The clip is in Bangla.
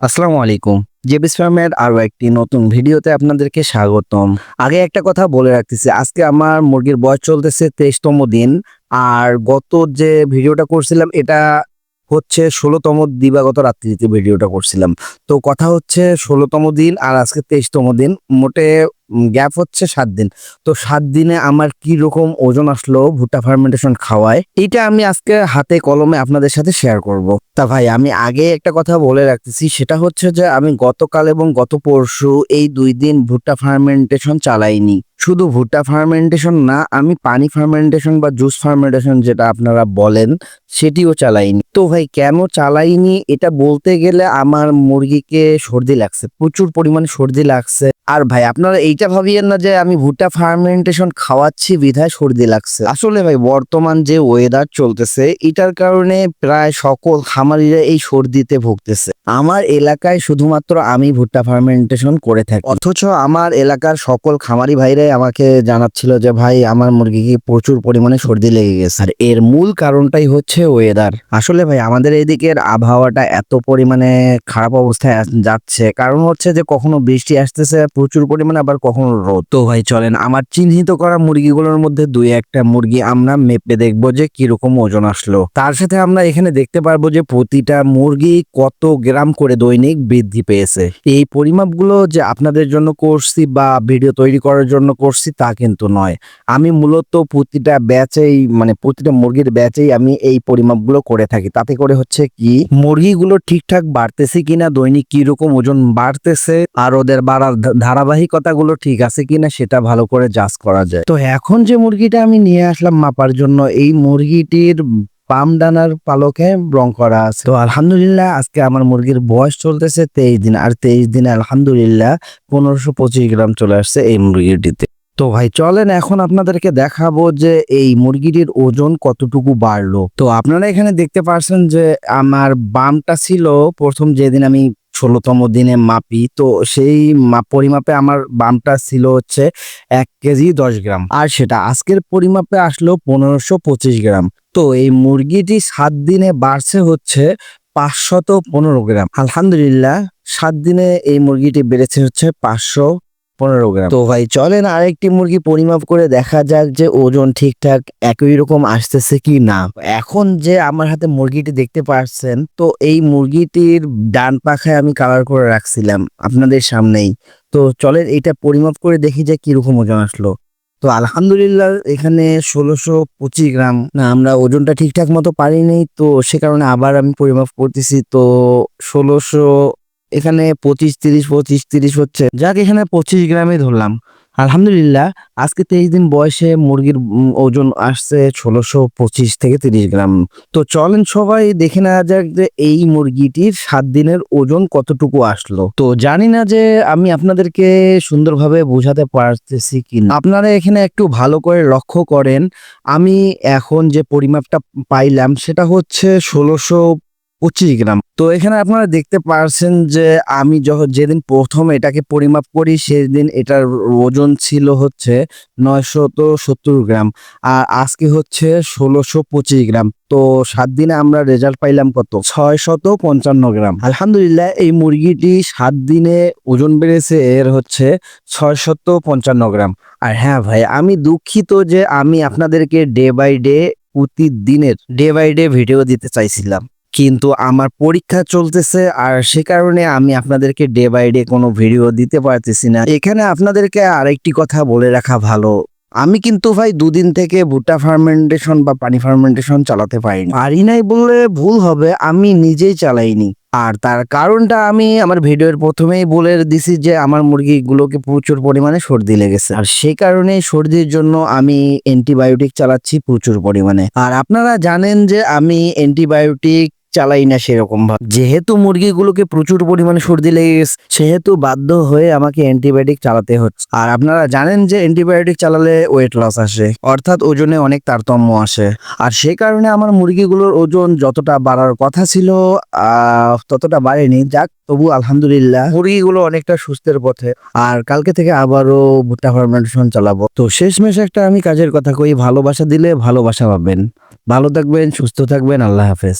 আসসালামু আলাইকুম। জেবিস ফার্মের আরও একটি নতুন ভিডিওতে আপনাদেরকে স্বাগতম। আগে একটা কথা বলে রাখতেছি, আজকে আমার মুরগির বয়স চলতেছে তেইশতম দিন, আর গত যে ভিডিওটা করছিলাম, এটা হচ্ছে ষোলোতম দিবাগত রাত্রিতে ভিডিওটা করছিলাম। তো কথা হচ্ছে ষোলোতম দিন আর আজকে তেইশতম দিন, মোটে গ্যাপ হচ্ছে সাত দিন। তো সাত দিনে আমার কি রকম ওজন আসলো ভুট্টা ফার্মেন্টেশন খাওয়ায় এটা আমি আজকে হাতে কলমে আপনাদের সাথে শেয়ার করব। তা ভাই, আমি আগে একটা কথা বলে রাখতেছি, সেটা হচ্ছে যে আমি গতকাল এবং গত পরশু এই দুই দিন ভুট্টা ফার্মেন্টেশন চালাইনি। শুধু ভুট্টা ফার্মেন্টেশন না, আমি পানি ফার্মেন্টেশন বা জুস ফার্মেন্টেশন যেটা আপনারা বলেন, সেটিও চালাইনি। তো ভাই, কেন চালাইনি? এটা বলতে গেলে আমার মুরগিকে সর্দি লাগছে, প্রচুর পরিমাণে সর্দি লাগছে। আর ভাই, আপনারা এইটা ভাবিয়েন না যে আমি ভুট্টা ফার্মেন্টেশন খাওয়াচ্ছি, বিধায় সর্দি লাগছে। আসলে ভাই, বর্তমান যে ওয়েদার চলতেছে, এটার কারণে প্রায় সকল খামারিরা এই সর্দিতে ভুগতেছে। আমার এলাকায় শুধুমাত্র আমি ভুট্টা ফার্মেন্টেশন করে থাকি। অথচ আমার এলাকার সকল খামারি ভাইরাই আমাকে জানাচ্ছিল যে, ভাই, আমার মুরগিকে প্রচুর পরিমাণে সর্দি লেগে গেছে। আর এর মূল কারণটাই হচ্ছে ওয়েদার আসলে ভাই, আমাদের এদিকের আবহাওয়াটা এত পরিমাণে খারাপ অবস্থায় যাচ্ছে। কারণ হচ্ছে যে, কখনো বৃষ্টি আসতেছে, প্রচুর পরিমাণে আবার কখনো রোদ। তো ভাই, চলেন, আমার চিহ্নিত করা মুরগিগুলোর মধ্যে দুই একটা মুরগি আমরা মেপে দেখব যে কীরকম ওজন আসলো। তার সাথে আমরা এখানে দেখতে পারব যে, প্রতিটা মুরগি কত গ্রাম করে দৈনিক বৃদ্ধি পেয়েছে। এই পরিমাপগুলো যে আপনাদের জন্য করছি বা ভিডিও তৈরি করার জন্য করছি তা কিন্তু নয়। আমি মূলত প্রতিটা ব্যাচেই মানে প্রতিটা মুরগির ব্যাচেই আমি এই পরিমাপগুলো করে থাকি। তাতে করে হচ্ছে কি, মুরগিগুলো ঠিকঠাক বাড়তেছে কিনা, দৈনিক কি রকম ওজন বাড়তেছে, আর ওদের বাড়ার ধারাবাহিকতাগুলো ঠিক আছে কিনা সেটা ভালো করে জাজ করা যায়। তো এখন যে মুরগিটা আমি নিয়ে আসলাম মাপার জন্য, এই মুরগিটির পাম ডানার পালকে রং করা আছে। তো আলহামদুলিল্লাহ, আজকে আমার মুরগির বয়স চলতেছে তেইশ দিন, আর তেইশ দিনে আলহামদুলিল্লাহ পনেরোশো পঁচিশ গ্রাম চলে আসছে এই মুরগিটিতে। তো ভাই, চলেন এখন আপনাদেরকে দেখাবো যে এই মুরগিটির ওজন কতটুকু বাড়লো। তো আপনারা এখানে দেখতে পারছেন যে আমার বামটা ছিল প্রথম যেদিন আমি ষোলোতম দিনে মাপি। তো সেই মাপ পরিমাপে আমার বামটা ছিল হচ্ছে এক কেজি দশ গ্রাম। আর সেটা আজকের পরিমাপে আসলো পনেরোশো পঁচিশ গ্রাম। তো এই মুরগিটি সাত দিনে বাড়ছে হচ্ছে পাঁচশত পনেরো গ্রাম। আলহামদুলিল্লাহ, সাত দিনে এই মুরগিটি বেড়েছে হচ্ছে পাঁচশো পনেরো গ্রাম। তো ভাই, চলেন আরেকটি মুরগি পরিমাপ করে দেখা যাক যে ওজন ঠিকঠাক একই রকম আসতেছে কি না। এখন যে আমার হাতে মুরগিটি দেখতে পাচ্ছেন, তো এই মুরগিটির ডান পাখায় আমি কালার করে রাখছিলাম আপনাদের সামনেই। তো চলেন এটা পরিমাপ করে দেখি যে কীরকম ওজন আসলো। তো আলহামদুলিল্লাহ এখানে ষোলোশো পঁচিশ গ্রাম। না, আমরা ওজনটা ঠিকঠাক মতো পারিনি, তো সে কারণে আবার আমি পরিমাপ করতেছি। তো ষোলোশো এখানে পঁচিশ, তিরিশ পঁচিশ, তিরিশ হচ্ছে। যাক, এখানে পঁচিশ গ্রামে ধরলাম। আলহামদুলিল্লাহ, আজকে তেইশ দিন বয়সে মুরগির ওজন আসছে ষোলোশো পঁচিশ থেকে তিরিশ গ্রাম। তো চলেন সবাই দেখে নেওয়া যাক যে এই মুরগিটির সাত দিনের ওজন কতটুকু আসলো। তো জানি না যে আমি আপনাদেরকে সুন্দরভাবে বোঝাতে পারতেছি কি আপনারা এখানে একটু ভালো করে লক্ষ্য করেন। আমি এখন যে পরিমাপটা পাইলাম, সেটা হচ্ছে ষোলোশো পঁচিশ গ্রাম। তো এখানে আপনারা দেখতে পারছেন যে আমি যখন যেদিন প্রথম এটাকে পরিমাপ করি, সেদিন এটার ওজন ছিল হচ্ছে নয়শত সত্তর গ্রাম। আর আজকে হচ্ছে ষোলোশো পঁচিশ গ্রাম। তো সাত দিনে আমরা রেজাল্ট পাইলাম কত? ছয় শত পঞ্চান্ন গ্রাম। আলহামদুলিল্লাহ, এই মুরগিটি সাত দিনে ওজন বেড়েছে, এর হচ্ছে ছয় শত পঞ্চান্ন গ্রাম। আর হ্যাঁ ভাই, আমি দুঃখিত যে আমি আপনাদেরকে ডে বাই ডে, প্রতিদিনের ডে বাই ডে ভিডিও দিতে চাইছিলাম। কিন্তু আমার পরীক্ষা চলতেছে আর সে কারণে আমি আপনাদেরকে ডে বাই ডে কোনো ভিডিও দিতে পারতেছি না। এখানে আপনাদেরকে আরেকটি কথা বলে রাখা ভালো। আমি কিন্তু ভাই দুদিন থেকে ভুট্টা ফার্মেন্টেশন বা পানি ফার্মেন্টেশন চালাতে পারিনি। পারি নাই বললে ভুল হবে, আমি নিজেই চালাইনি। আর তার কারণটা আমি আমার ভিডিওর প্রথমেই বলে দিছি যে আমার মুরগিগুলোকে প্রচুর পরিমাণে সর্দি লেগেছে। আর সে কারণে সর্দির জন্য আমি অ্যান্টিবায়োটিক চালাচ্ছি প্রচুর পরিমাণে। আর আপনারা জানেন যে আমি অ্যান্টিবায়োটিক চালাই না সেরকম ভাবে। যেহেতু মুরগিগুলোকে প্রচুর পরিমাণে সর্দি লেগে গেছে, সেহেতু বাধ্য হয়ে আমাকে অ্যান্টিবায়োটিক চালাতে হচ্ছে। আর আপনারা জানেন যে অ্যান্টিবায়োটিক চালালে ওয়েট লস আসে, অর্থাৎ ওজনে অনেক তারতম্য আসে। আর সে কারণে আমার মুরগিগুলোর ওজন যতটা বাড়ার কথা ছিল ততটা বাড়েনি। যাক, তবু আলহামদুলিল্লাহ মুরগিগুলো অনেকটা সুস্থের পথে। আর কালকে থেকে আবারও ভুট্টা ফার্মেন্টেশন চালাবো। তো শেষমেশ একটা আমি কাজের কথা কই, ভালোবাসা দিলে ভালোবাসা পাবেন। ভালো থাকবেন, সুস্থ থাকবেন, আল্লাহ হাফেজ।